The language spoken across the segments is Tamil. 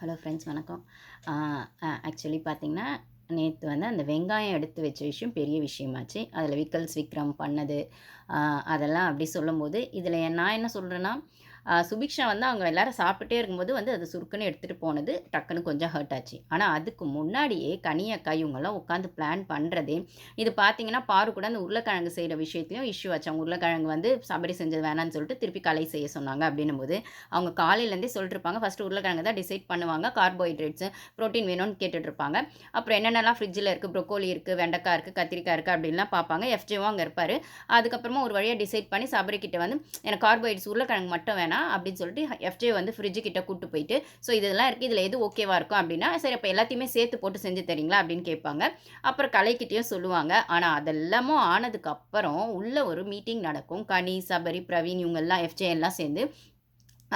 ஹலோ ஃப்ரெண்ட்ஸ் வணக்கம். ஆக்சுவலி பார்த்திங்கன்னா நேற்று வந்து அந்த வெங்காயம் எடுத்து வச்ச விஷயம் பெரிய விஷயமாச்சு. அதில் விக்கல்ஸ் விக்ரம் பண்ணது அதெல்லாம் அப்படி சொல்லும்போது இதில் நான் என்ன சொல்கிறேன்னா சுபிக்ஷா வந்து அவங்க எல்லாரும் சாப்பிட்டுட்டே இருக்கும்போது வந்து அது சுருக்குன்னு எடுத்துகிட்டு போனது டக்குன்னு கொஞ்சம் ஹர்ட் ஆச்சு. ஆனால் அதுக்கு முன்னாடியே கனியக்கா இவங்கெல்லாம் உட்காந்து பிளான் பண்ணுறதே இது பார்த்தீங்கன்னா பாரு கூட அந்த உருளைக்கிழங்கு செய்கிற விஷயத்துலையும் இஷ்யூ ஆச்சு. அவங்க உருளைக்கிழங்கு வந்து சபரி செஞ்சது வேணான்னு சொல்லிட்டு திருப்பி கலை செய்ய சொன்னாங்க அப்படின்னும் போது அவங்க காலையிலேருந்தே சொல்லிட்டுருப்பாங்க. ஃபஸ்ட்டு உருளைக்கிழங்கு தான் டிசைட் பண்ணுவாங்க. கார்போஹைட்ரேட்ஸு ப்ரோட்டீன் வேணும்னு கேட்டுட்ருப்பாங்க அப்புறம் என்னென்னலாம் ஃப்ரிட்ஜில் இருக்குது ப்ரொக்கோலி இருக்குது வெண்டைக்காய் இருக்குது கத்திரிக்காய் இருக்குது அப்படின்லாம் பார்ப்பாங்க எஃப்ஜேவும் அங்கே இருப்பார். அதுக்கப்புறமா ஒரு வழியாக டிசைட் பண்ணி சபரி கிட்ட வந்து எனக்கு கார்போஹைட்ரேட்ஸ் உருளைக்கிழங்கு மட்டும் வேணும். அப்படின்னு சொல்லிட்டு எஃப்ஜே வந்து ஃப்ரிட்ஜு கிட்ட கூட்டு போயிட்டு ஸோ இதெல்லாம் இருக்குது இதில் எது ஓகேவா இருக்கும்? அப்படின்னா சரி அப்போ எல்லாத்தையுமே சேர்த்து போட்டு செஞ்சு தரீங்களா? அப்படின்னு கேட்பாங்க. அப்புறம் கலைக்கிட்டேயும் சொல்லுவாங்க. ஆனால் அதெல்லாமும் ஆனதுக்கு அப்புறம் உள்ள ஒரு மீட்டிங் நடக்கும். கனி சபரி பிரவீன் இவங்கெல்லாம் எஃப்ஜே எல்லாம் சேர்ந்து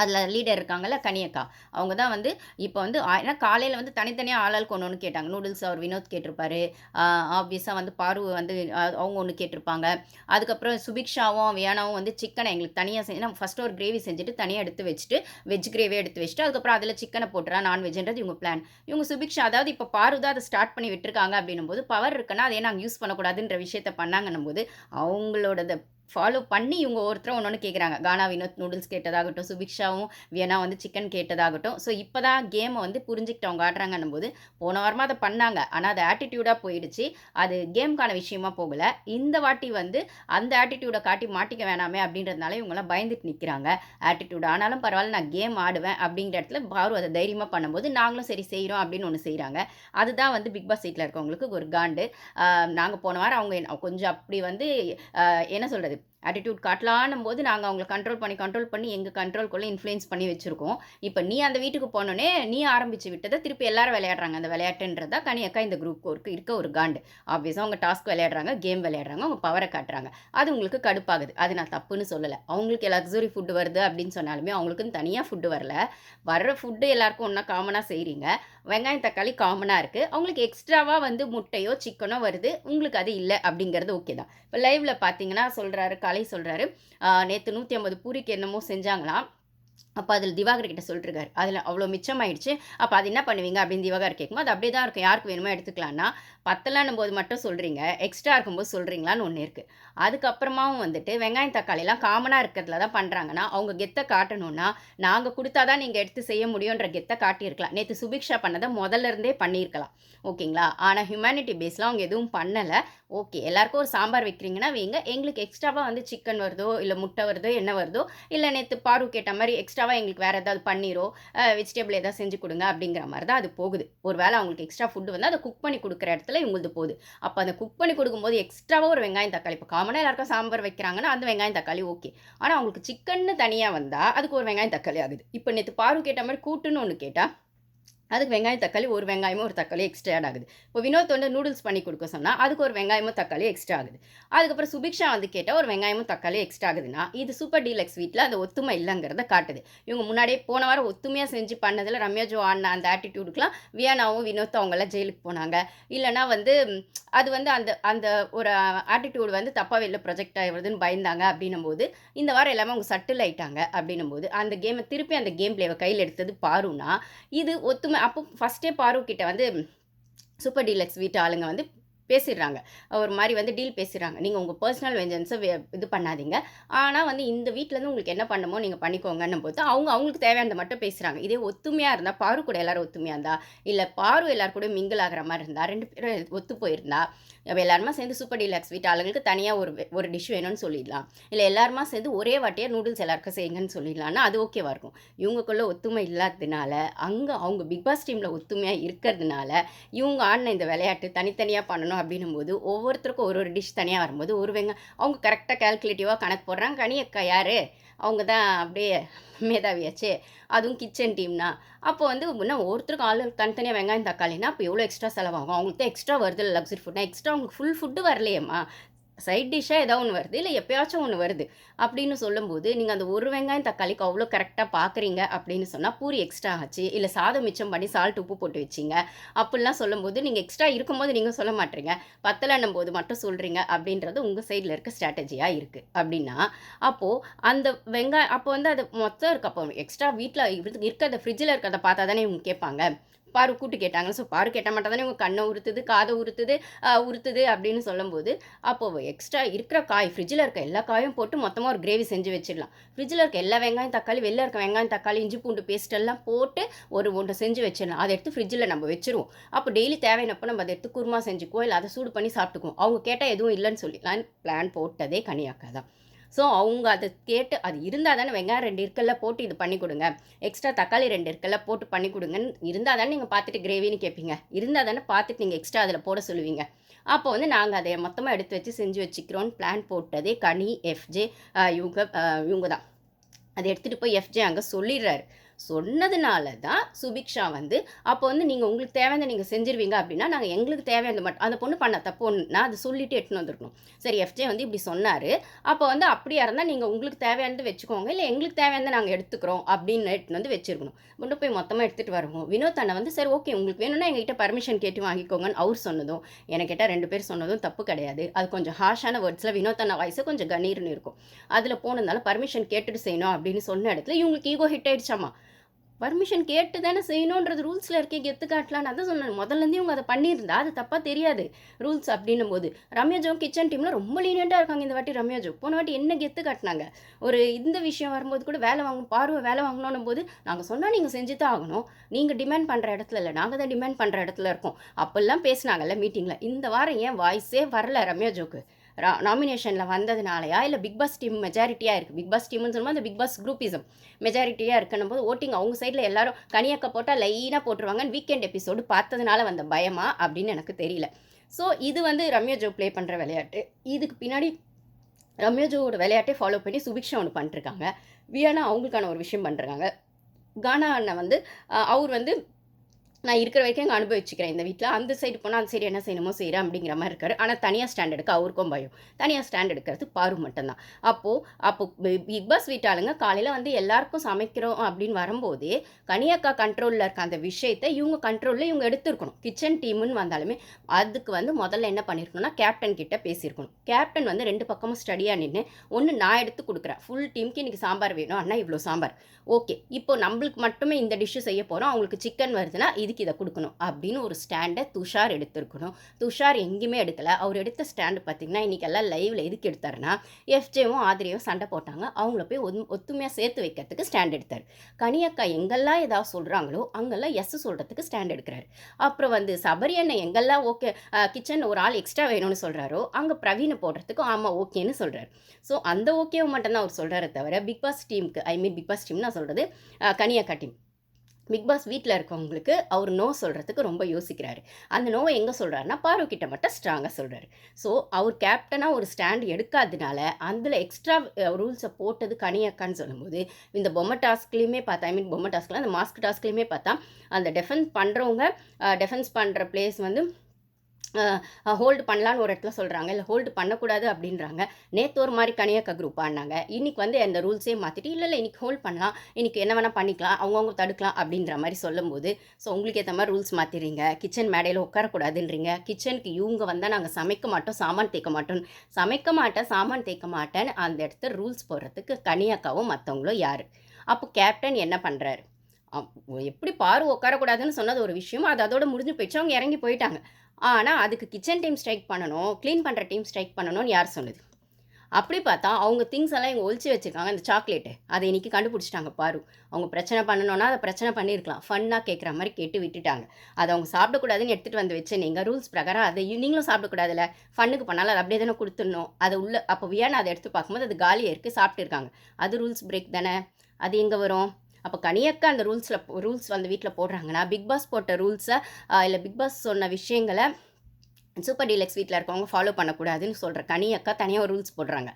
அதில் லீடர் இருக்காங்கல்ல கனியக்கா. அவங்க தான் வந்து இப்போ வந்து ஏன்னா காலையில் வந்து தனித்தனியாக ஆளால் கொண்டு ஒன்று கேட்டாங்க. நூடுல்ஸ் அவர் வினோத் கேட்டிருப்பாரு. ஆப்வியஸாக வந்து பார்வை வந்து அவங்க ஒன்று கேட்டிருப்பாங்க. அதுக்கப்புறம் சுபிக்ஷாவும் வியானாவும் வந்து சிக்கனை எங்களுக்கு தனியாக செஞ்சு நம்ம ஃபஸ்ட்டு ஒரு கிரேவி செஞ்சுட்டு தனியாக எடுத்து வச்சுட்டு வெஜ் கிரேவி எடுத்து வச்சுட்டு அதுக்கப்புறம் அதில் சிக்கனை போட்டுறா நான்வெஜ்ன்றது இவங்க பிளான் இவங்க சுபிக்ஷா அதாவது இப்போ பாரு தான் அதை ஸ்டார்ட் பண்ணி விட்டுருக்காங்க அப்படின்னும் போது பவர் இருக்குன்னா அதை நாங்கள் யூஸ் பண்ணக்கூடாதுன்ற விஷயத்த பண்ணாங்கன்னும் போது அவங்களோட ஃபாலோ பண்ணி இவங்க ஒருத்தரும் ஒன்று ஒன்று கேட்குறாங்க கானா வினோத் நூடுல்ஸ் கேட்டதாகட்டும் சுபிக்ஷாவும் வியனா வந்து சிக்கன் கேட்டதாகட்டும். ஸோ இப்போ தான் கேமை வந்து புரிஞ்சுக்கிட்டு அவங்க ஆடுறாங்கன்னும் போது போன வாரமாக அதை பண்ணாங்க. ஆனால் அது ஆட்டிடியூடாக போயிடுச்சு. அது கேம்க்கான விஷயமா போகலை. இந்த வாட்டி வந்து அந்த ஆட்டிடியூடை காட்டி மாட்டிக்க வேணாமே அப்படின்றதுனால இவங்களாம் பயந்துட்டு நிற்கிறாங்க ஆட்டிடியூட் ஆனாலும் பரவாயில்ல நான் கேம் ஆடுவேன் அப்படிங்கிற இடத்துல பாரு அதை தைரியமாக பண்ணும்போது நாங்களும் சரி செய்கிறோம் அப்படின்னு ஒன்று செய்கிறாங்க அதுதான் வந்து பிக் பாஸ் சீட்டில் இருக்கவங்களுக்கு ஒரு காண்டு. நாங்கள் போன வாரம் அவங்க கொஞ்சம் அப்படி வந்து என்ன சொல்கிறது ஆட்டிடியூட் காட்டலான்னும் போது நாங்கள் அவங்களை கண்ட்ரோல் பண்ணி கண்ட்ரோல் பண்ணி எங்கள் கண்ட்ரோல்குள்ளே இன்ஃப்ளூயன்ஸ் பண்ணி வச்சுருக்கோம். இப்போ நீ அந்த வீட்டுக்கு போனோடனே நீ ஆரம்பித்து விட்டதை திருப்பி எல்லாரும் விளையாடுறாங்க. அந்த விளையாட்டுன்றதா கனியக்கா இந்த குரூப் ஒர்க்கு இருக்க ஒரு காண்டு. ஆப்வியஸாக அவங்க டாஸ்க் விளையாடுறாங்க கேம் விளையாடுறாங்க அவங்க பவரை காட்டுறாங்க. அது உங்களுக்கு கடுப்பாகுது. அது நான் தப்புன்னு சொல்லலை. அவங்களுக்கு லக்ஸுரி ஃபுட்டு வருது அப்படின்னு சொன்னாலுமே அவங்களுக்குன்னு தனியாக ஃபுட்டு வரல. வர்ற ஃபுட்டு எல்லாருக்கும் ஒன்றா காமனாக செய்கிறீங்க வெங்காயம் தக்காளி காமனாக இருக்குது அவங்களுக்கு எக்ஸ்ட்ராவாக வந்து முட்டையோ சிக்கனோ வருது. உங்களுக்கு அது இல்லை அப்படிங்கிறது ஓகே தான். இப்போ லைவில் பார்த்தீங்கன்னா சொல்கிறாரு கலை சொல்கிறாரு நேற்று நூற்றி ஐம்பது பூரிக்கு என்னமோ செஞ்சாங்களாம். அப்போ அதில் திவாகர் கிட்ட சொல்லிருக்காரு. அதில் அவ்வளோ மிச்சமாயிடுச்சு. அப்போ அது என்ன பண்ணுவீங்க? அப்படின்னு திவாகர் கேட்கும்போது அது அப்படியே தான் இருக்கும். யாருக்கு வேணுமோ எடுத்துக்கலாம்னா பத்தலான்னும் போது மட்டும் சொல்கிறீங்க எக்ஸ்ட்ரா இருக்கும்போது சொல்கிறீங்களான்னு ஒன்று இருக்குது அதுக்கப்புறமாவும் வந்துட்டு வெங்காயம் தக்காளிலாம் காமனாக இருக்கிறதுல தான் பண்ணுறாங்கன்னா அவங்க கெத்தை காட்டணும்னா நாங்கள் கொடுத்தா தான் நீங்கள் எடுத்து செய்ய முடியுன்ற கெத்தை காட்டியிருக்கலாம். நேற்று சுபிக்ஷா பண்ணதை முதல்ல இருந்தே பண்ணியிருக்கலாம். ஓகேங்களா? ஆனால் ஹியூமனிட்டி பேஸ்லாம் அவங்க எதுவும் பண்ணலை. ஓகே எல்லாருக்கும் ஒரு சாம்பார் வைக்கிறீங்கன்னா வைங்க. எங்களுக்கு எக்ஸ்ட்ராவாக வந்து சிக்கன் வருதோ இல்லை முட்டை வருதோ என்ன வருதோ இல்லை நேற்று பாரு கேட்ட மாதிரி எக்ஸ்ட்ரா எக்ஸ்ட்ராவாக எங்களுக்கு வேறு ஏதாவது பன்னீரோ வெஜிடபிள் ஏதாவது செஞ்சு கொடுங்க அப்படிங்கிற மாதிரி தான் அது போகுது. ஒரு வேளை அவங்களுக்கு எக்ஸ்ட்ரா ஃபுட்டு வந்து அதை குக் பண்ணி கொடுக்குற இடத்துல இவங்களுக்கு போகுது. அப்போ அந்த குக் பண்ணி கொடுக்கும்போது எக்ஸ்ட்ராவாக ஒரு வெங்காயம் தக்காளி. இப்போ காமனாக எல்லாருக்கும் சாம்பார் வைக்கிறாங்கன்னா அந்த வெங்காயம் தக்காளி ஓகே ஆனால் அவங்களுக்கு சிக்கன்னு தனியாக வந்தால் அதுக்கு ஒரு வெங்காயம் தக்காளி ஆகுது. இப்போ நேற்று பாரு கேட்ட மாதிரி கூட்டுன்னு ஒன்று கேட்டால் அதுக்கு வெங்காயம் தக்காளி ஒரு வெங்காயமும் ஒரு தக்காளி எக்ஸ்ட்ரா ஆட் ஆகுது. இப்போ வினோத் வந்து நூடுல்ஸ் பண்ணி கொடுக்க சொன்னால் அதுக்கு ஒரு வெங்காயமும் தக்காளி எக்ஸ்ட்ரா ஆகுது. அதுக்கப்புறம் சுபிக்ஷா வந்து கேட்டால் ஒரு வெங்காயமும் தக்காளி எக்ஸ்ட்ரா ஆகுதுன்னா இது சூப்பர் டீலக்ஸ் வீட்டில் அந்த ஒத்துமை இல்லைங்கிறத காட்டுது. இவங்க முன்னாடியே போன வாரம் ஒத்துமையாக செஞ்சு பண்ணதில் ரம்யா ஜோ ஆடின அந்த ஆட்டிடியூடுக்குலாம் வியானாவும் வினோத் அவங்கெல்லாம் ஜெயிலுக்கு போனாங்க. இல்லைனா வந்து அது வந்து அந்த அந்த ஒரு ஆட்டிடியூடு வந்து தப்பாக வெளில ப்ரொஜெக்ட் ஆகிடுதுன்னு பயந்தாங்க அப்படின்னும் போது இந்த வாரம் எல்லாமே அவங்க சட்டில் ஆயிட்டாங்க அப்படின்னும் போது அந்த கேமை திருப்பி அந்த கேம் பிளேவை கையில் எடுத்தது பாருன்னா இது ஒத்துமை அப்போ ஃபஸ்ட்டே பாரு கிட்ட வந்து சூப்பர் டீலக்ஸ் வீட்டு ஆளுங்க வந்து பேசிடுறாங்க. ஒரு மாதிரி வந்து டீல் பேசிடுறாங்க. நீங்கள் உங்கள் பர்சனல் வெஞ்சன்ஸை இது பண்ணாதீங்க. ஆனால் வந்து இந்த வீட்டிலேருந்து உங்களுக்கு என்ன பண்ணமோ நீங்கள் பண்ணிக்கோங்கன்னும் போது அவங்க அவங்களுக்கு தேவையானதை மட்டும் பேசுகிறாங்க இதே ஒத்துமையாக இருந்தால் பாரு கூட எல்லாரும் ஒத்துமையாக இருந்தா இல்லை பாரு எல்லாரும் கூட மிங்கிள் ஆகிற மாதிரி இருந்தால் ரெண்டு பேரும் ஒத்து போயிருந்தா அப்ப எல்லாருமா சேர்ந்து சூப்பர் டீலக்ஸ் வீட்டு ஆளுங்களுக்கு தனியாக ஒரு ஒரு டிஷ் வேணும்னு சொல்லிடலாம். இல்லை எல்லாருமா சேர்ந்து ஒரே வாட்டியாக நூடுல்ஸ் எல்லாருக்கும் செய்யுங்கன்னு சொல்லிடலாம்னா அது ஓகேவாக இருக்கும். இவங்களுக்குள்ள ஒத்துமை இல்லாததுனால அங்கே அவங்க பிக் பாஸ் டீமில் ஒத்துமையாக இருக்கிறதுனால இவங்க ஆடின இந்த விளையாட்டு தனித்தனியாக பண்ணணும் அப்படின்னும் போது ஒவ்வொருத்தருக்கும் ஒரு ஒரு டிஷ் தனியாக வரும்போது ஒரு வெங்க அவங்க கரெக்டாக கால்குலேட்டிவாக கணக்கு போடுறாங்க. கனியக்கா யார்? அவங்க தான் அப்படியே மேதாவியாச்சே அதுவும் கிச்சன் டீம்னா அப்போ வந்து இன்னும் ஒருத்தருக்கு ஆளு தனித்தனியாக வெங்காயம் தக்காளினா அப்போ எவ்வளோ எக்ஸ்ட்ரா செலவாகும்? அவங்களுக்கு தான் எக்ஸ்ட்ரா வருது லக்ஸரி ஃபுட்னா எக்ஸ்ட்ரா அவங்களுக்கு ஃபுல் ஃபுட்டு வரலையேம்மா. சைட் டிஷ்ஷாக ஏதோ ஒன்று வருது இல்லை எப்பயாச்சும் ஒன்று வருது. அப்படின்னு சொல்லும்போது நீங்கள் அந்த ஒரு வெங்காயம் தக்காளிக்கு அவ்வளோ கரெக்டாக பார்க்குறீங்க அப்படின்னு சொன்னால் பூரி எக்ஸ்ட்ரா ஆச்சு இல்லை சாதம் மிச்சம் பண்ணி சால்ட் உப்பு போட்டு வச்சிங்க அப்படிலாம் சொல்லும்போது நீங்கள் எக்ஸ்ட்ரா இருக்கும்போது நீங்கள் சொல்ல மாட்டீங்க. பத்தலைன்னும் போது மட்டும் சொல்கிறீங்க அப்படின்றது உங்கள் சைடில் இருக்க ஸ்ட்ராட்டஜியாக இருக்குது அப்படின்னா அப்போது அந்த வெங்காயம் அப்போ வந்து அது மொத்தம் இருக்கு அப்போ எக்ஸ்ட்ரா வீட்டில் இருக்கிறத ஃப்ரிட்ஜில் இருக்கிறத பார்த்தா தானே இவங்க கேட்பாங்க. பாரு கூட்டு கேட்டாங்க. ஸோ பாரு கேட்ட மாட்டா தானே உங்கள் கண்ணை உறுத்துது காதை உறுத்துது உறுத்துது அப்படின்னு சொல்லும்போது அப்போது எக்ஸ்ட்ரா இருக்கிற காய் ஃப்ரிட்ஜில் இருக்க எல்லா காயும் போட்டு மொத்தமாக ஒரு கிரேவி செஞ்சு வச்சிடலாம். ஃப்ரிட்ஜில் இருக்க எல்லா வெங்காயம் தக்காளி வெளில இருக்க வெங்காயம் தக்காளி இஞ்சி பூண்டு பேஸ்ட் எல்லாம் போட்டு ஒரு ஒன்று செஞ்சு வச்சிடலாம். அதை எடுத்து ஃப்ரிட்ஜில் நம்ம வச்சிருவோம். அப்போ டெய்லி தேவையானப்போ நம்ம அதை எடுத்து குருமா செஞ்சுக்குவோம் இல்லை அதை சூடு பண்ணி சாப்பிட்டுக்குவோம். அவங்க கேட்டால் எதுவும் இல்லைன்னு சொல்லிடலாம் பிளான் போட்டதே கனியாக்கா தான். ஸோ அவங்க அதை கேட்டு அது இருந்தால் தானே வெங்காயம் ரெண்டு இருக்கல்ல போட்டு இது பண்ணி கொடுங்க. எக்ஸ்ட்ரா தக்காளி ரெண்டு இருக்கல்ல போட்டு பண்ணி கொடுங்கன்னு இருந்தால் தானே நீங்கள் பார்த்துட்டு கிரேவின்னு கேட்பீங்க இருந்தால் தானே பார்த்துட்டு நீங்கள் எக்ஸ்ட்ரா அதில் போட சொல்லுவீங்க. அப்போ வந்து நாங்கள் அதை மொத்தமாக எடுத்து வச்சு செஞ்சு வச்சுக்கிறோன்னு பிளான் போட்டதே கனி எஃப்ஜே இவங்க இவங்க தான் அதை எடுத்துகிட்டு போய் எஃப்ஜே அங்கே சொல்லிடுறாரு. சொன்னதுனால தான் சுபிக்ஷா வந்து அப்போ வந்து நீங்கள் உங்களுக்கு தேவையான நீங்கள் செஞ்சிருவீங்க அப்படின்னா நாங்கள் எங்களுக்கு தேவையான மட்டும் அந்த பொண்ணு பண்ண தப்பு ஒன்றுனா அது சொல்லிட்டு எடுத்துன்னு வந்திருக்கணும். சரி எஃப்ஜே வந்து இப்படி சொன்னார். அப்போ வந்து அப்படியா இருந்தால் நீங்கள் உங்களுக்கு தேவையானது வச்சுக்கோங்க. இல்லை எங்களுக்கு தேவையானதை நாங்கள் எடுத்துக்கிறோம் அப்படின்னு எடுத்துன்னு வந்து வச்சிருக்கணும். கொண்டு போய் மொத்தமாக எடுத்துகிட்டு வருவோம். வினோத் அண்ணன் வந்து சரி ஓகே உங்களுக்கு வேணும்னா எங்ககிட்ட பர்மிஷன் கேட்டு வாங்கிக்கோங்கன்னு அவர் சொன்னதும் எனக்கிட்ட கேட்டால் ரெண்டு பேர் சொன்னதும் தப்பு கிடையாது. அது கொஞ்சம் ஹாஷான வேர்ட்ஸில் வினோத் அண்ணா வாய்ஸு கொஞ்சம் கணீர்னு இருக்கும். அதில் போனதுனால பர்மிஷன் கேட்டுட்டு செய்யணும் அப்படின்னு சொன்ன இடத்துல இவங்களுக்கு ஈகோ ஹிட் ஆயிடுச்சாமா? பர்மிஷன் கேட்டு தானே செய்யணுன்றது ரூல்ஸில் இருக்கே கெத்து காட்டலான்னு அதான் சொன்னேன். முதல்லேருந்தே இவங்க அதை பண்ணியிருந்தா அது தப்பாக தெரியாது ரூல்ஸ் அப்படின்னும் போது ரம்யா ஜோ கிச்சன் டீமில் ரொம்ப லீனியண்ட்டாக இருக்காங்க இந்த வாட்டி ரம்யாஜோ. போன வாட்டி என்ன கெத்து காட்டினாங்க? ஒரு இந்த விஷயம் வரும்போது கூட வேலை வாங்கணும் பார்வை வேலை வாங்கணும் போது நாங்கள் சொன்னால் நீங்கள் செஞ்சு தான் ஆகணும். நீங்கள் டிமாண்ட் பண்ணுற இடத்துல இல்லை நாங்கள் தான் டிமாண்ட் பண்ணுற இடத்துல இருக்கோம். அப்போல்லாம் பேசினாங்கல்ல மீட்டிங்கில் இந்த வாரம் ஏன் வாய்ஸே வரல ரம்யாஜோக்கு. நாமினேஷனில் வந்ததுனாலயா? இல்லை பிக் பாஸ் டீம் மெஜாரிட்டியாக இருக்குது பிக் பாஸ் டீம்னு சொல்லும்போது அந்த பிக் பாஸ் குரூப்பிசம் மெஜாரிட்டியாக இருக்கணும் போது ஓட்டிங் அவங்க சைடில் எல்லாரும் கனியாக்க போட்டால் லைனாக போட்டுருவாங்கன்னு வீக்கெண்ட் எபிசோடு பார்த்ததுனால வந்த பயமா அப்படின்னு எனக்கு தெரியல. ஸோ இது வந்து ரம்யா ஜோ ப்ளே பண்ணுற விளையாட்டு. இதுக்கு பின்னாடி ரம்யா ஜோவோட விளையாட்டை ஃபாலோ பண்ணி சுபிக்ஷா ஒன்று பண்ணிருக்காங்க. வியானா அவங்களுக்கான ஒரு விஷயம் பண்ணுறாங்க கானா அண்ணன் வந்து அவர் வந்து நான் இருக்கிற வரைக்கும் அங்கே அனுபவிச்சுக்கிறேன். இந்த வீட்டில் அந்த சைடு போனால் அந்த சைடு என்ன செய்யணுமோ செய்கிறேன் அப்படிங்கிற மாதிரி இருக்காரு. ஆனால் தனியாக ஸ்டாண்ட் எடுக்க அவருக்கும் பயம். தனியாக ஸ்டாண்ட் எடுக்கிறது பாரு மட்டும்தான். அப்போது அப்போ பிக் பாஸ் வீட்டாளுங்க காலையில் வந்து எல்லாருக்கும் சமைக்கிறோம் அப்படின்னு வரும்போது கனியாக்கா கண்ட்ரோலில் இருக்க அந்த விஷயத்தை இவங்க கண்ட்ரோலில் இவங்க எடுத்திருக்கணும். கிச்சன் டீம்னு வந்தாலுமே அதுக்கு வந்து முதல்ல என்ன பண்ணியிருக்கணும்னா கேப்டன் கிட்டே பேசியிருக்கணும். கேப்டன் வந்து ரெண்டு பக்கமும் ஸ்டடியாக நின்று ஒன்று நான் எடுத்து கொடுக்குறேன். ஃபுல் டீமுக்கு இன்றைக்கி சாம்பார் வேணும். அண்ணா இவ்வளோ சாம்பார். ஓகே இப்போ நம்மளுக்கு மட்டுமே இந்த டிஷ்ஷு செய்ய போகிறோம் அவங்களுக்கு சிக்கன் வருதுன்னா இதுக்கு இதை கொடுக்கணும் அப்படின்னு ஒரு ஸ்டாண்டை துஷார் எடுத்திருக்கணும். துஷார் எங்கேயுமே எடுக்கலை. அவர் எடுத்த ஸ்டாண்டு பார்த்தீங்கன்னா இன்றைக்கெல்லாம் லைவில் எதுக்கு எடுத்தாருன்னா எஃப்ஜேவும் ஆதிரியும் சண்டை போட்டாங்க. அவங்கள போய் ஒத்து ஒத்துமையாக சேர்த்து வைக்கிறதுக்கு ஸ்டாண்ட் எடுத்தார். கனியக்கா எங்கெல்லாம் ஏதாவது சொல்கிறாங்களோ அங்கெல்லாம் எஸ் சொல்கிறதுக்கு ஸ்டாண்ட் எடுக்கிறாரு. அப்புறம் வந்து சபரி அண்ணன் எங்கெல்லாம் ஓகே கிச்சன் ஒரு ஆள் எக்ஸ்ட்ரா வேணும்னு சொல்கிறாரோ அங்கே பிரவீனை போடுறதுக்கு ஆமாம் ஓகேன்னு சொல்கிறார் ஸோ அந்த ஓகேவை மட்டும்தான் அவர் சொல்கிறாரே தவிர பிக் பாஸ் டீமுக்கு I mean Bigg Boss team நான் சொல்கிறது கனியக்கா டீம் பிக் பாஸ் வீட்டில் இருக்கவங்களுக்கு அவர் நோ சொல்கிறதுக்கு ரொம்ப யோசிக்கிறாரு. அந்த நோவை எங்கே சொல்கிறாருன்னா பாரு கிட்ட மட்டும் ஸ்ட்ராங்காக சொல்கிறாரு ஸோ அவர் கேப்டனாக ஒரு ஸ்டாண்ட் எடுக்காதனால அதில் எக்ஸ்ட்ரா ரூல்ஸை போட்டது கனியக்கான்னு சொல்லும்போது இந்த பொம்மை டாஸ்க்லேயுமே பார்த்தா ஐ மீன் பொம்மை டாஸ்க்லாம் அந்த மாஸ்க் டாஸ்க்லேயுமே பார்த்தா அந்த டெஃபென்ஸ் பண்ணுறவங்க டெஃபென்ஸ் பண்ணுற பிளேஸ் வந்து ஹோல்டு பண்ணலான்னு ஒரு இடத்துல சொல்கிறாங்க இல்லை ஹோல்டு பண்ணக்கூடாது அப்படின்றாங்க. நேற்று ஒரு மாதிரி கனியக்கா குரூப் இன்றைக்கி வந்து அந்த ரூல்ஸே மாற்றிட்டு இல்லை இல்லை இன்றைக்கி ஹோல்ட் பண்ணலாம். இன்றைக்கி என்ன வேணால் பண்ணிக்கலாம். அவங்கவுங்க தடுக்கலாம் அப்படின்ற மாதிரி சொல்லும்போது ஸோ உங்களுக்கு ஏற்ற மாதிரி ரூல்ஸ் மாற்றிடுறீங்க கிச்சன் மேடையில் உட்காரக்கூடாதுன்றீங்க. கிச்சனுக்கு இவங்க வந்தால் நாங்கள் சமைக்க மாட்டோம். சாமான் தேய்க்க மாட்டோம் சமைக்க மாட்டேன். சாமான் தேய்க்க மாட்டேன்னு அந்த இடத்துல ரூல்ஸ் போடுறதுக்கு கனியாக்காவும் மற்றவங்களும் யார்? அப்போ கேப்டன் என்ன பண்ணுறாரு எப்படி பாரு உட்காரக்கூடாதுன்னு சொன்னது ஒரு விஷயம்? அது அதோட முடிஞ்சு போயிடுச்சு. அவங்க இறங்கி போயிட்டாங்க. ஆனால் அதுக்கு கிச்சன் டீம் ஸ்ட்ரைக் பண்ணணும் க்ளீன் பண்ணுற டீம் ஸ்ட்ரைக் பண்ணணும்னு யார் சொன்னது? அப்படி பார்த்தா அவங்க திங்ஸ் எல்லாம் இங்கே ஒழிச்சு வச்சுருக்காங்க அந்த சாக்லேட்டு அதை இன்னைக்கு கண்டுபிடிச்சிட்டாங்க பாரு. அவங்க பிரச்சனை பண்ணணும்னா அதை பிரச்சனை பண்ணியிருக்கலாம். ஃபன்னாக கேட்குற மாதிரி கேட்டு விட்டுட்டாங்க. அதை அவங்க சாப்பிடக்கூடாதுன்னு எடுத்துகிட்டு வந்து வச்சு நீங்கள் ரூல்ஸ் பிரகாரம் அதை நீங்களும் சாப்பிடக்கூடாதுல்ல. ஃபன்னுக்கு பண்ணாலும் அதை அப்படியே தானே கொடுத்துடணும். அதை உள்ள அப்போ வியான்னு அதை எடுத்து பார்க்கும்போது அது காலியாக இருக்குது சாப்பிட்டுருக்காங்க அது ரூல்ஸ் பிரேக் தானே. அது எங்கே வரும்? அப்போ கனியக்கா அந்த ரூல்ஸில் ரூல்ஸ் வந்து வீட்டில் போடுறாங்கன்னா பிக் பாஸ் போட்ட ரூல்ஸை இல்லை பிக் பாஸ் சொன்ன விஷயங்களை சூப்பர் டீலக்ஸ் வீட்டில் இருக்கவங்க ஃபாலோ பண்ணக்கூடாதுன்னு சொல்கிற கனியக்கா தனியாக ஒரு ரூல்ஸ் போடுறாங்க.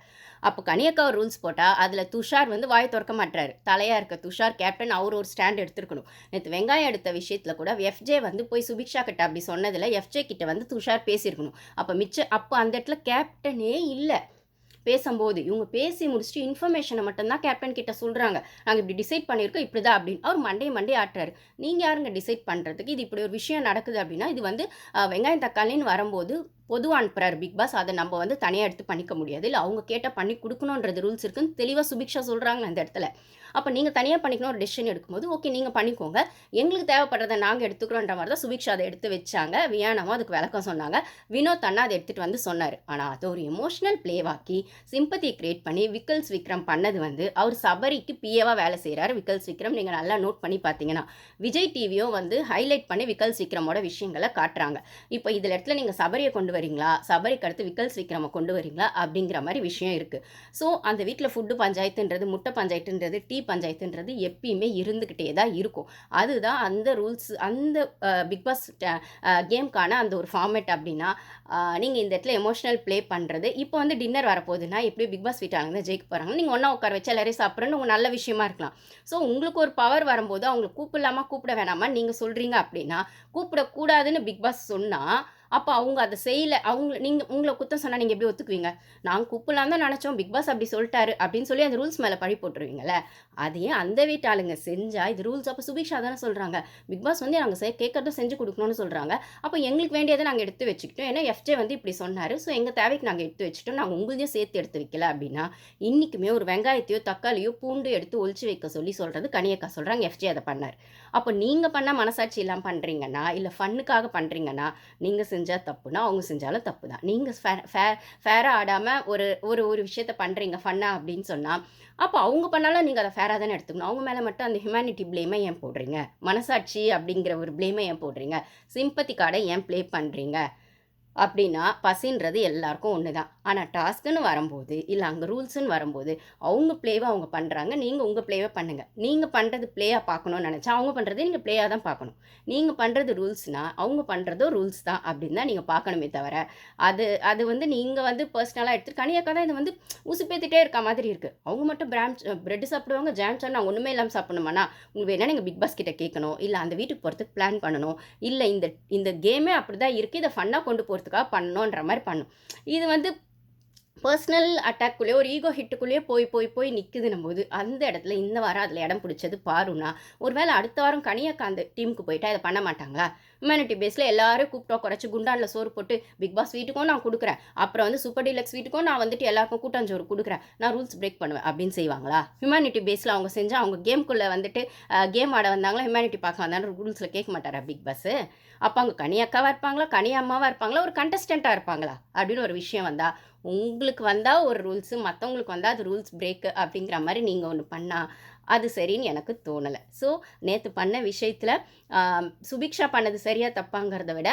அப்போ கனியக்கா ஒரு ரூல்ஸ் போட்டால் அதில் துஷார் வந்து வாய் திறக்க மாட்டார் தலையாக இருக்க துஷார் கேப்டன் அவர் ஒரு ஸ்டாண்ட் எடுத்துருக்கணும். நேற்று வெங்காயம் எடுத்த விஷயத்தில் கூட எஃப்ஜே வந்து போய் சுபிக்ஷா கிட்ட அப்படி சொன்னதில் எஃப்ஜே கிட்ட வந்து துஷார் பேசியிருக்கணும். அப்போ மிச்ச அப்போ அந்த இடத்துல கேப்டனே இல்லை. பேசும்போது இவங்க பேசி முடிச்சுட்டு இன்ஃபர்மேஷனை மட்டும்தான் கேப்டன் கிட்ட சொல்கிறாங்க நாங்கள் இப்படி டிசைட் பண்ணியிருக்கோம் இப்படி தான் அப்படின்னு. அவர் மண்டே மண்டே ஆட்டுறாரு. நீங்கள் யாருங்க டிசைட் பண்ணுறதுக்கு இது இப்படி ஒரு விஷயம் நடக்குது அப்படின்னா இது வந்து வெங்காயம் தக்காளின்னு வரும்போது பொதுவாக அனுப்புறாரு பிக் பாஸ். அதை நம்ம வந்து தனியாக எடுத்து பண்ணிக்க முடியாது. இல்லை அவங்க கேட்டால் பண்ணி கொடுக்கணுன்றது ரூல்ஸ் இருக்குன்னு தெளிவாக சுபிக்ஷா சொல்கிறாங்க அந்த இடத்துல. அப்போ நீங்கள் தனியாக பண்ணிக்கணும் ஒரு டெசிஷன் எடுக்கும்போது ஓகே நீங்கள் பண்ணிக்கோங்க. எங்களுக்கு தேவைப்படுறதை நாங்கள் எடுத்துக்கிறோன்ற மாதிரி தான் சுபிக்ஷா அதை எடுத்து வச்சாங்க. வியானமும் அதுக்கு விளக்கம் சொன்னாங்க. வினோத் அண்ணா அதை எடுத்துகிட்டு வந்து சொன்னார். ஆனால் அதை ஒரு எமோஷனல் ப்ளேவாக்கி சிம்பத்தியை கிரியேட் பண்ணி விக்கல்ஸ் விக்ரம் பண்ணது வந்து அவர் சபரிக்கு பிஏவாக வேலை செய்கிறாரு விக்கல்ஸ் விக்ரம். நீங்கள் நல்லா நோட் பண்ணி பார்த்தீங்கன்னா விஜய் டிவியும் வந்து ஹைலைட் பண்ணி விக்கல்ஸ் விக்ரமோட விஷயங்களை காட்டுறாங்க. இப்போ இதில் இடத்துல நீங்கள் சபரியை கொண்டு வரீங்களா சபரிக்கு அடுத்து விக்கல்ஸ் சீக்கிரமாக கொண்டு வரீங்களா அப்படிங்கிற மாதிரி விஷயம் இருக்குது ஸோ அந்த வீட்டில் ஃபுட்டு பஞ்சாயத்துன்றது முட்டை பஞ்சாயத்துன்றது டீ பஞ்சாயத்துன்றது எப்பயுமே இருந்துக்கிட்டே தான் இருக்கும். அதுதான் அந்த ரூல்ஸ் அந்த பிக் பாஸ் கேம்க்கான அந்த ஒரு ஃபார்மேட் அப்படின்னா நீங்கள் இந்த இடத்துல எமோஷனல் ப்ளே பண்ணுறது இப்போ வந்து டின்னர் வரப்போகுதுன்னா எப்படி பிக் பாஸ் வீட்டாங்க தான் ஜெயிக்க போகிறாங்க நீங்கள் ஒன்றா உட்கார வச்சு எல்லாரையும் சாப்பிட்றேன்னு உங்கள் நல்ல விஷயமா இருக்கலாம். ஸோ உங்களுக்கு ஒரு பவர் வரும்போது அவங்களை கூப்பிடலாமா கூப்பிட வேணாமா நீங்கள் சொல்கிறீங்க அப்படின்னா கூப்பிடக்கூடாதுன்னு பிக் பாஸ் சொன்னால் அப்போ அவங்க அதை செய்யலை. அவங்க நீங்கள் உங்களை குத்தம் சொன்னால் நீங்கள் எப்படி ஒத்துக்குவீங்க? நாங்கள் கூப்பிடலாம் தான் நினச்சோம். பிக் பாஸ் அப்படி சொல்லிட்டாரு அப்படின்னு சொல்லி அந்த ரூல்ஸ் மேலே பழி போட்டுருவீங்கல்ல? அதையே அந்த வீட்டாளுங்க செஞ்சால் இது ரூல்ஸ். அப்போ சுபிக்ஷா தானே சொல்கிறாங்க பிக் பாஸ் வந்து நாங்கள் செய் கேட்கறத செஞ்சு கொடுக்கணும்னு சொல்கிறாங்க அப்போ எங்களுக்கு வேண்டியதை நாங்கள் எடுத்து வச்சுக்கிட்டோம். ஏன்னா எஃப்ஜே வந்து இப்படி சொன்னார். ஸோ எங்கள் தேவைக்கு நாங்கள் எடுத்து வச்சுட்டோம். நாங்கள் உங்களையும் சேர்த்து எடுத்து வைக்கல அப்படின்னா இன்றைக்குமே ஒரு வெங்காயத்தையோ தக்காளியோ பூண்டு எடுத்து ஒழிச்சு வைக்க சொல்லி சொல்கிறது கனியக்கா சொல்கிறாங்க எஃப்ஜே அதை பண்ணார். அப்போ நீங்கள் பண்ணால் மனசாட்சி இல்லாமல் பண்ணுறீங்கன்னா இல்லை ஃபன்னுக்காக பண்ணுறீங்கன்னா நீங்கள் செஞ்சால் தப்புனா அவங்க செஞ்சாலும் தப்பு தான் நீங்கள் ஃபேராக ஆடாமல் ஒரு ஒரு ஒரு விஷயத்த பண்ணுறீங்க ஃபன்னா அப்படின்னு சொன்னால் அப்போ அவங்க பண்ணாலும் நீங்கள் அதை ஃபேராக தானே எடுத்துக்கணும். அவங்க மேலே மட்டும் அந்த ஹியூமனிட்டி ப்ளேமை ஏன் போடுறீங்க? மனசாட்சி அப்படிங்கிற ஒரு ப்ளேமை ஏன் போடுறீங்க? சிம்பத்தி கார்டை ஏன் ப்ளே பண்ணுறீங்க அப்படின்னா பசின்றது எல்லாருக்கும் ஒன்று தான் ஆனால் டாஸ்க்குன்னு வரும்போது இல்லை அங்கே ரூல்ஸுன்னு வரும்போது அவங்க ப்ளேவை அவங்க பண்ணுறாங்க நீங்கள் உங்கள் ப்ளேவை பண்ணுங்கள் நீங்கள் பண்ணுறது ப்ளேயாக பார்க்கணும்னு நினச்சா அவங்க பண்ணுறது நீங்கள் ப்ளேயாக தான் பார்க்கணும். நீங்கள் பண்ணுறது ரூல்ஸ்னால் அவங்க பண்ணுறதும் ரூல்ஸ் தான் அப்படின்னு தான் நீங்கள் பார்க்கணுமே தவிர அது அது வந்து நீங்கள் வந்து பர்சனலாக எடுத்துட்டு கனியாக்கா தான் இது வந்து உசுப்பேத்திட்டே இருக்க மாதிரி இருக்குது அவங்க மட்டும் பிராம் பிரெட் சாப்பிடுவாங்க ஜாம் சொன்னால் ஒன்றுமே இல்லாமல் சாப்பிடணுமாண்ணா உங்களுக்கு வேணால் நீங்கள் பிக் பாஸ் கிட்டே கேட்கணும் இல்லை அந்த வீட்டுக்கு போகிறதுக்கு பிளான் பண்ணணும் இல்லை இந்த இந்த கேமே அப்படி தான் இருக்குது இதை ஃபன்னாக கொண்டு போகிறது போகிறதுக்காக பண்ணோன்ற மாதிரி பண்ணும். இது வந்து பர்சனல் அட்டாக்குள்ளேயே ஒரு ஈகோ ஹிட்டுக்குள்ளேயே போய் போய் போய் நிற்குதுன்னும் போது அந்த இடத்துல இந்த வாரம் அதில் இடம் பிடிச்சது பாருன்னா ஒருவேளை அடுத்த வாரம் கனியாக்கா அந்த டீமுக்கு போயிட்டா இதை பண்ண மாட்டாங்களா? ஹியூமனிட்டி பேஸில் எல்லாரும் கூப்பிட்டா குறைச்சி குண்டானில் சோறு போட்டு பிக் பாஸ் வீட்டுக்கும் நான் கொடுக்குறேன். அப்புறம் வந்து சூப்பர் டீலக்ஸ் வீட்டுக்கும் நான் வந்துட்டு எல்லாருக்கும் கூட்டாஞ்சோறு கொடுக்குறேன். நான் ரூல்ஸ் பிரேக் பண்ணுவேன் அப்படின்னு செய்வாங்களா? ஹியூமனிட்டி பேஸில் அவங்க செஞ்சால் அவங்க கேம்குள்ளே வந்துட்டு கேம் ஆட வந்தாங்களா? ஹியூமனிட்டி பார்க்க வந்தாலும் ரூல்ஸில் கேட்க மாட்டாரா பிக் பாஸ் அப்போ அங்கே கனி அக்காவாக இருப்பாங்களா? கனி அம்மாவாக இருப்பாங்களா? ஒரு கண்டஸ்டண்ட்டாக இருப்பாங்களா? அப்படின்னு ஒரு விஷயம் வந்தால் உங்களுக்கு வந்தால் ஒரு ரூல்ஸு மற்றவங்களுக்கு வந்தால் அது ரூல்ஸ் பிரேக்கு அப்படிங்கிற மாதிரி நீங்கள் ஒன்று பண்ணால் அது சரின்னு எனக்கு தோணலை. ஸோ நேற்று பண்ண விஷயத்தில் சுபிக்ஷா பண்ணது சரியாக தப்பாங்கிறத விட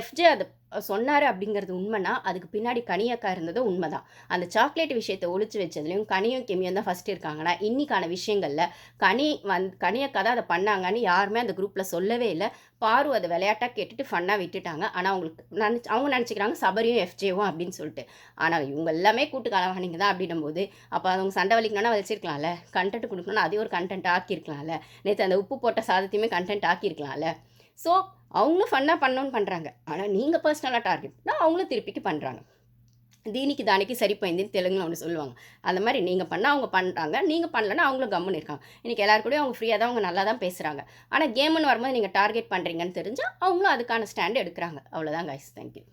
எஃப்ஜே அதை சொன்னார் அப்படிங்கிறது உண்மைனா அதுக்கு பின்னாடி கனியக்கா இருந்தது உண்மைதான். அந்த சாக்லேட் விஷயத்தை ஒழிச்சு வச்சதுலையும் கனியும் கெமியும் தான் ஃபஸ்ட்டு இருக்காங்கன்னா இன்னிக்கான விஷயங்களில் கனி வந் கனியக்கா தான் அதை பண்ணாங்கன்னு யாருமே அந்த குரூப்பில் சொல்லவே இல்லை. பாரு அதை விளையாட்டாக கேட்டுட்டு ஃபன்னாக விட்டுட்டாங்க. ஆனால் அவங்களுக்கு நினச்சி அவங்க நினச்சிக்கிறாங்க சபரியும் எஃப்ஜேவும் அப்படின்னு சொல்லிட்டு. ஆனால் இவங்க எல்லாமே கூட்டு கலவானிங்க தான் அப்படின்னும் போது அப்போ அவங்க சண்டை வலிக்கணும்னா வச்சிருக்கலாம்ல கண்டென்ட் கொடுக்கணும்னா அதே ஒரு கண்டென்ட் ஆக்கியிருக்கலாம்ல? நேற்று அந்த உப்பு போட்ட சாதத்தையுமே கண்டென்ட் ஆக்கியிருக்கலாம்ல? ஸோ அவங்களும் ஃபன்னாக பண்ணோன்னு பண்ணுறாங்க ஆனால் நீங்கள் பர்சனலாக டார்கெட்னா அவங்களும் திருப்பிக்கு பண்ணுறாங்க தீனிக்கு தானிக்கு சரி போயிருந்துன்னு தெலுங்குல ஒன்று சொல்லுவாங்க. அந்த மாதிரி நீங்கள் பண்ணால் அவங்க பண்ணுறாங்க நீங்கள் பண்ணலன்னா அவங்களும் கம்முன்னு இருக்காங்க. இன்றைக்கி எல்லாரு அவங்க ஃப்ரீயாக தான் அவங்க நல்லா தான் பேசுகிறாங்க ஆனால் கேம்னு வரும்போது நீங்கள் டார்கெட் பண்ணுறீங்கன்னு தெரிஞ்சால் அவங்களும் அதுக்கான ஸ்டாண்ட் எடுக்கிறாங்க. அவ்வளோதான் கைஸ் தேங்க்யூ